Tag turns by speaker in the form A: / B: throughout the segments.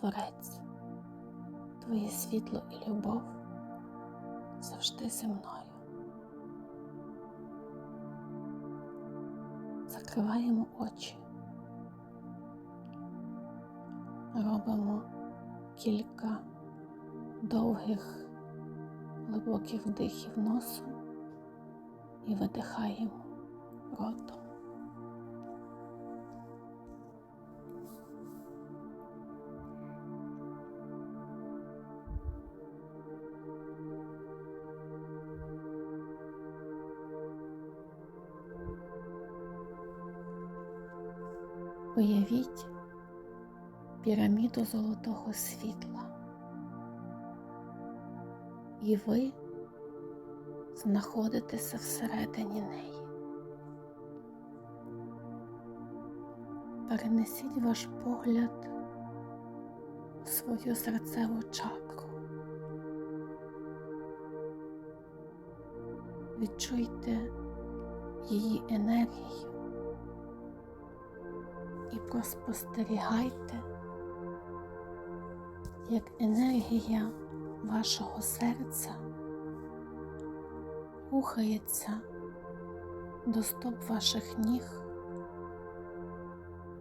A: Творець, Твоє світло і любов завжди зі мною. Закриваємо очі, робимо кілька довгих глибоких вдихів носом і видихаємо ротом. Уявіть піраміду золотого світла. І ви знаходитеся всередині неї. Перенесіть ваш погляд у свою серцеву чакру. Відчуйте її енергію і проспостерігайте, як енергія вашого серця рухається до стоп ваших ніг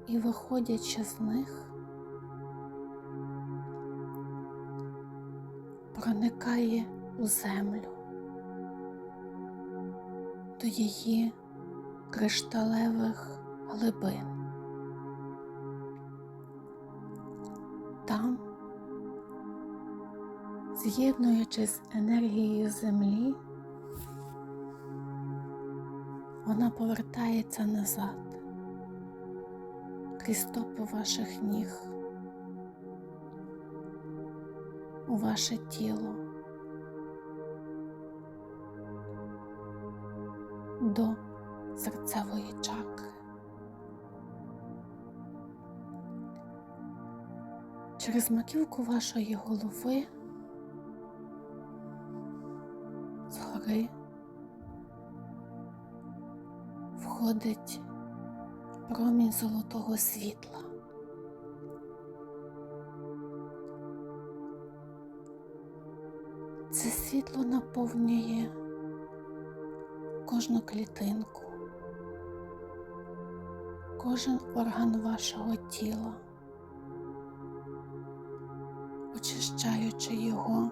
A: і, виходячи з них, проникає у землю до її кришталевих глибин. З'єднуючись з енергією землі, вона повертається назад крізь стопи ваших ніг у ваше тіло до серцевої чакри. Через маківку вашої голови згори входить промінь золотого світла. Це світло наповнює кожну клітинку, кожен орган вашого тіла, очищаючи його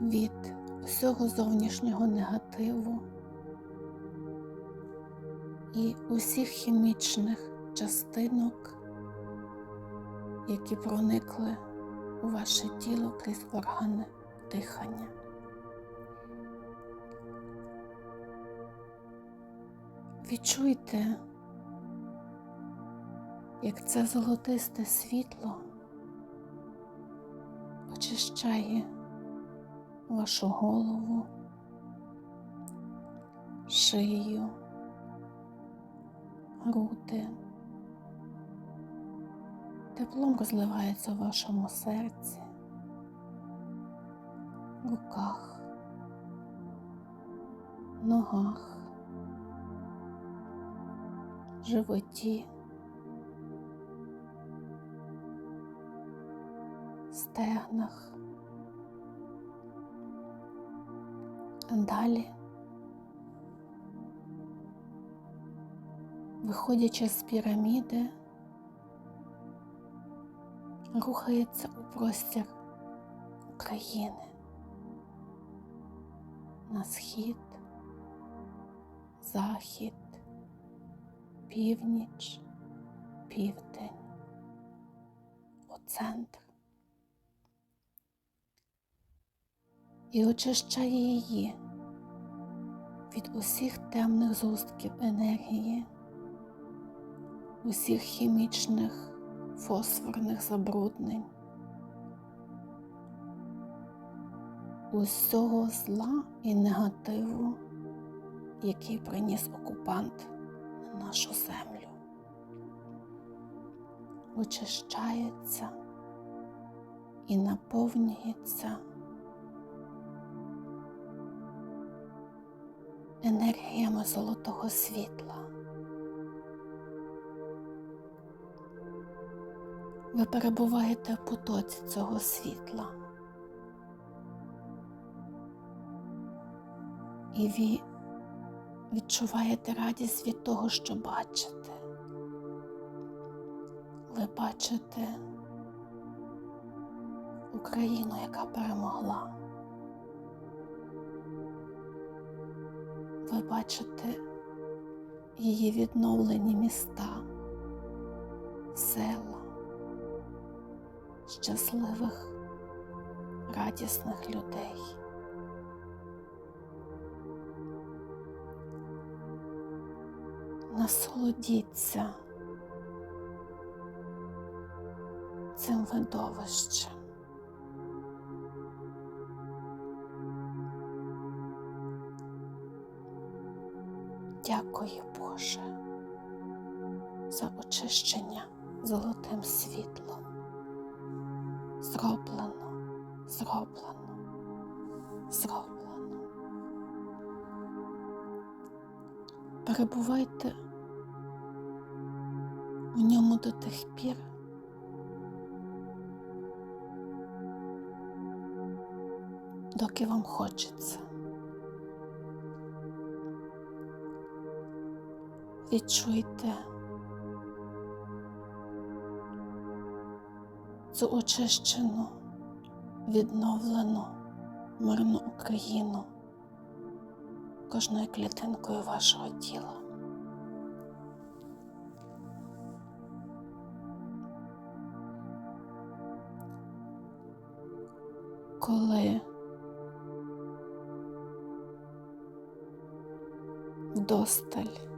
A: від усього зовнішнього негативу і усіх хімічних частинок, які проникли у ваше тіло крізь органи дихання. Відчуйте, як це золотисте світло очищає вашу голову, шию, груди. Теплом розливається в вашому серці, руках, ногах, животі, стегнах. Далі, виходячи з піраміди, рухається у простір України. На схід, захід, північ, південь, у центр. І очищає її від усіх темних зустків енергії, усіх хімічних фосфорних забруднень, усього зла і негативу, який приніс окупант на нашу землю. Очищається і наповнюється енергіями золотого світла. Ви перебуваєте в потоці цього світла. І ви відчуваєте радість від того, що бачите. Ви бачите Україну, яка перемогла. Ви бачите її відновлені міста, села, щасливих, радісних людей. Насолодіться цим видовищем. Дякую, Боже, за очищення золотим світлом. Зроблено, зроблено, зроблено. Перебувайте у ньому до тих пір, доки вам хочеться. Відчуйте цю очищену, відновлену, мирну Україну кожною клітинкою вашого тіла. Коли вдосталь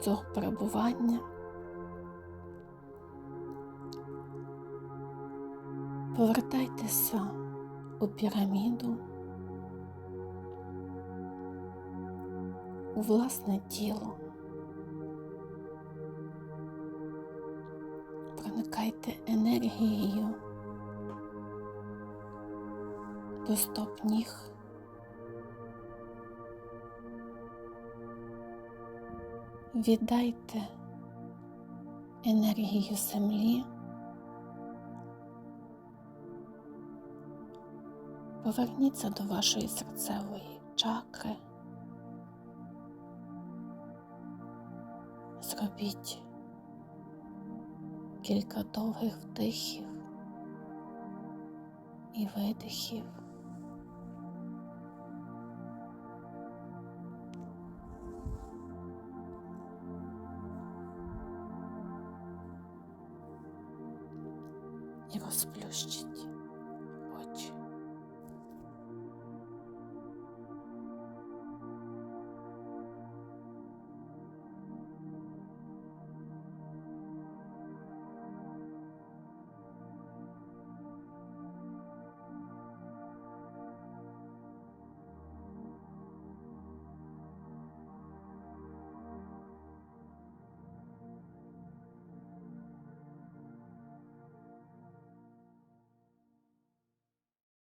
A: цього перебування. Повертайтеся у піраміду, у власне тіло. Проникайте енергією до стоп ніг. Віддайте енергію землі, поверніться до вашої серцевої чакри, зробіть кілька довгих вдихів і видихів. Розплющить